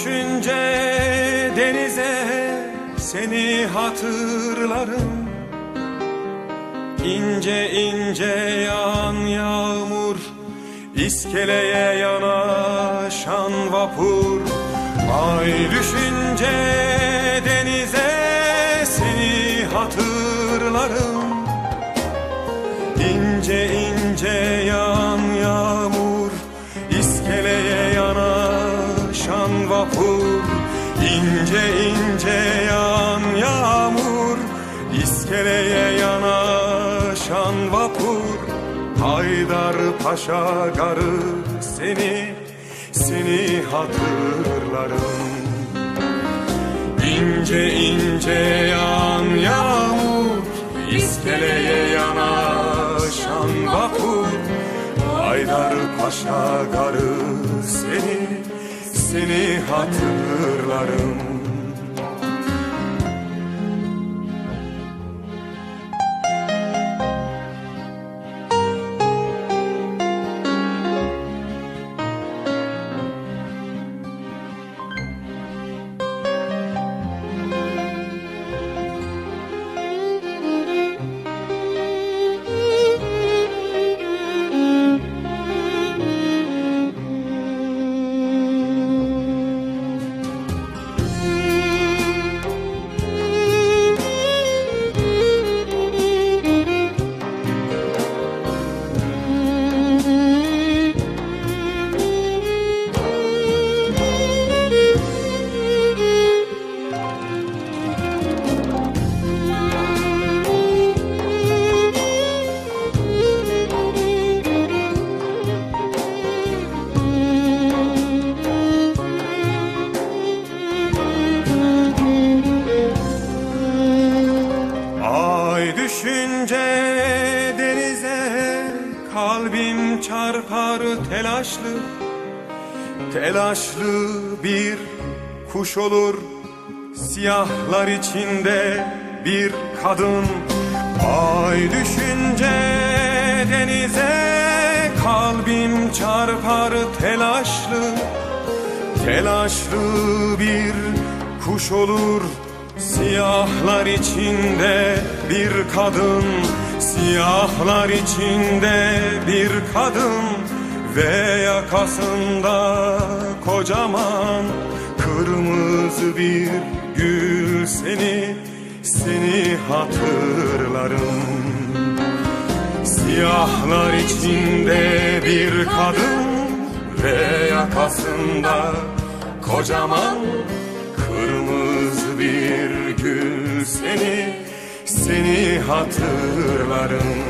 düşünce denize seni hatırlarım. İnce ince yağan yağmur iskeleye yanaşan vapur. Ay düşünce denize seni hatırlarım. İnce ince yağan ince yağan yağmur iskeleye yanaşan vapur. Haydar Paşa garı seni seni hatırlarım. İnce ince yağan yağmur iskeleye yanaşan vapur. Haydar Paşa garı seni seni hatırlarım düşünce denize kalbim çarpar telaşlı Telaşlı bir kuş olur. Siyahlar içinde bir kadın. Ay düşünce denize kalbim çarpar telaşlı Telaşlı bir kuş olur. Siyahlar içinde bir kadın Siyahlar içinde bir kadın Ve yakasında kocaman Kırmızı bir gül seni Seni hatırlarım. Siyahlar içinde bir kadın Ve yakasında kocaman Kırmızı bir gül seni hatırlarım